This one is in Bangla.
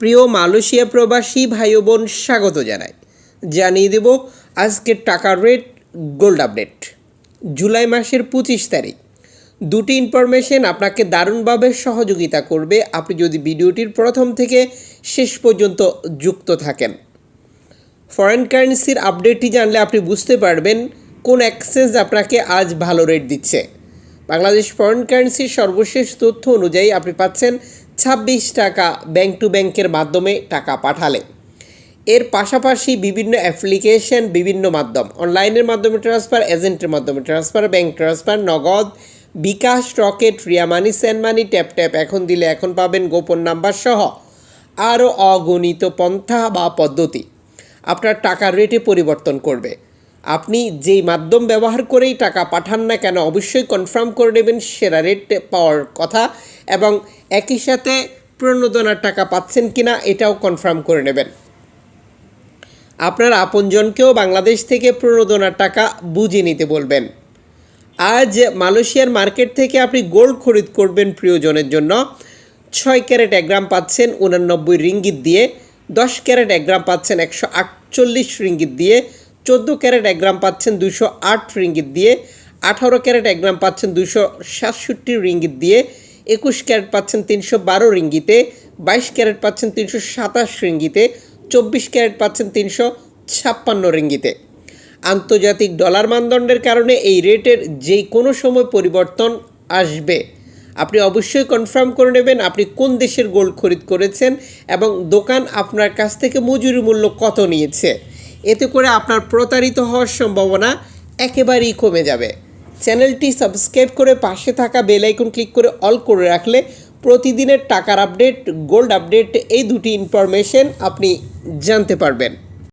প্রিয় মালয়েশিয়া প্রবাসী ভাই বোন স্বাগত জানাই। জানিয়ে দেব আজকের টাকার রেট, গোল্ড আপডেট। জুলাই মাসের পঁচিশ তারিখ। দুটি ইনফরমেশন আপনাকে দারুণভাবে সহযোগিতা করবে। আপনি যদি ভিডিওটির প্রথম থেকে শেষ পর্যন্ত যুক্ত থাকেন। ফরেন কারেন্সির আপডেটটি জানলে আপনি বুঝতে পারবেন কোন এক্সচেঞ্জ আপনাকে আজ ভালো রেট দিচ্ছে। বাংলাদেশ ফরেন কারেন্সির সর্বশেষ তথ্য অনুযায়ী আপনি পাচ্ছেন ছাব্বিশ টাকা ব্যাংক টু ব্যাংকের মাধ্যমে টাকা পাঠালে। এর পাশাপাশি বিভিন্ন অ্যাপ্লিকেশন, বিভিন্ন মাধ্যম, অনলাইনের মাধ্যমে ট্রান্সফার, এজেন্টের মাধ্যমে transfer, bank transfer, Nagad, bKash, Rocket, Ria Money, send money, tap tap, এখন দিলে এখন পাবেন গোপন নাম্বার সহ আরও অগণিত পন্থা বা পদ্ধতি। আপনার টাকার রেটে পরিবর্তন করবে। আপনি যেই মাধ্যম ব্যবহার করেই টাকা পাঠান না কেন, অবশ্যই কনফার্ম করে নেবেন সেরা রেট পাওয়ার কথা এবং একই সাথে প্রণোদনার টাকা পাচ্ছেন কিনা এটাও কনফার্ম করে নেবেন। আপনার আপনজনকেও বাংলাদেশ থেকে প্রণোদনার টাকা বুঝে নিতে বলবেন। আজ মালয়েশিয়ার মার্কেট থেকে আপনি গোল্ড খরিদ করবেন প্রিয়জনের জন্য। ছয় ক্যারেট এক গ্রাম পাচ্ছেন উনানব্বই রিঙ্গিত দিয়ে, দশ ক্যারেট এক গ্রাম পাচ্ছেন একশো আটচল্লিশ রিঙ্গিত দিয়ে চোদ্দ ক্যারেট এক গ্রাম পাচ্ছেন দুশো আট রিঙ্গিত দিয়ে, আঠারো ক্যারেট এক গ্রাম পাচ্ছেন দুশো সাতষট্টি রিঙ্গিত দিয়ে, একুশ ক্যারেট পাচ্ছেন তিনশো বারো রিঙ্গিতে, বাইশ ক্যারেট পাচ্ছেন তিনশো সাতাশ রিঙ্গিতে, চব্বিশ ক্যারেট পাচ্ছেন তিনশো ছাপ্পান্ন রিঙ্গিতে। আন্তর্জাতিক ডলার মানদণ্ডের কারণে এই রেটের যে কোনো সময় পরিবর্তন আসবে। আপনি অবশ্যই কনফার্ম করে নেবেন আপনি কোন দেশের গোল্ড খরিদ করেছেন এবং দোকান আপনার কাছ থেকে মজুরি মূল্য কত নিয়েছে। এতে করে আপনার প্রতারিত হওয়ার সম্ভাবনা একেবারেই কমে যাবে। চ্যানেলটি সাবস্ক্রাইব করে পাশে থাকা বেল আইকন ক্লিক করে অল করে রাখলে প্রতিদিনের টাকার আপডেট, গোল্ড আপডেট এই দুটি ইনফরমেশন আপনি জানতে পারবেন।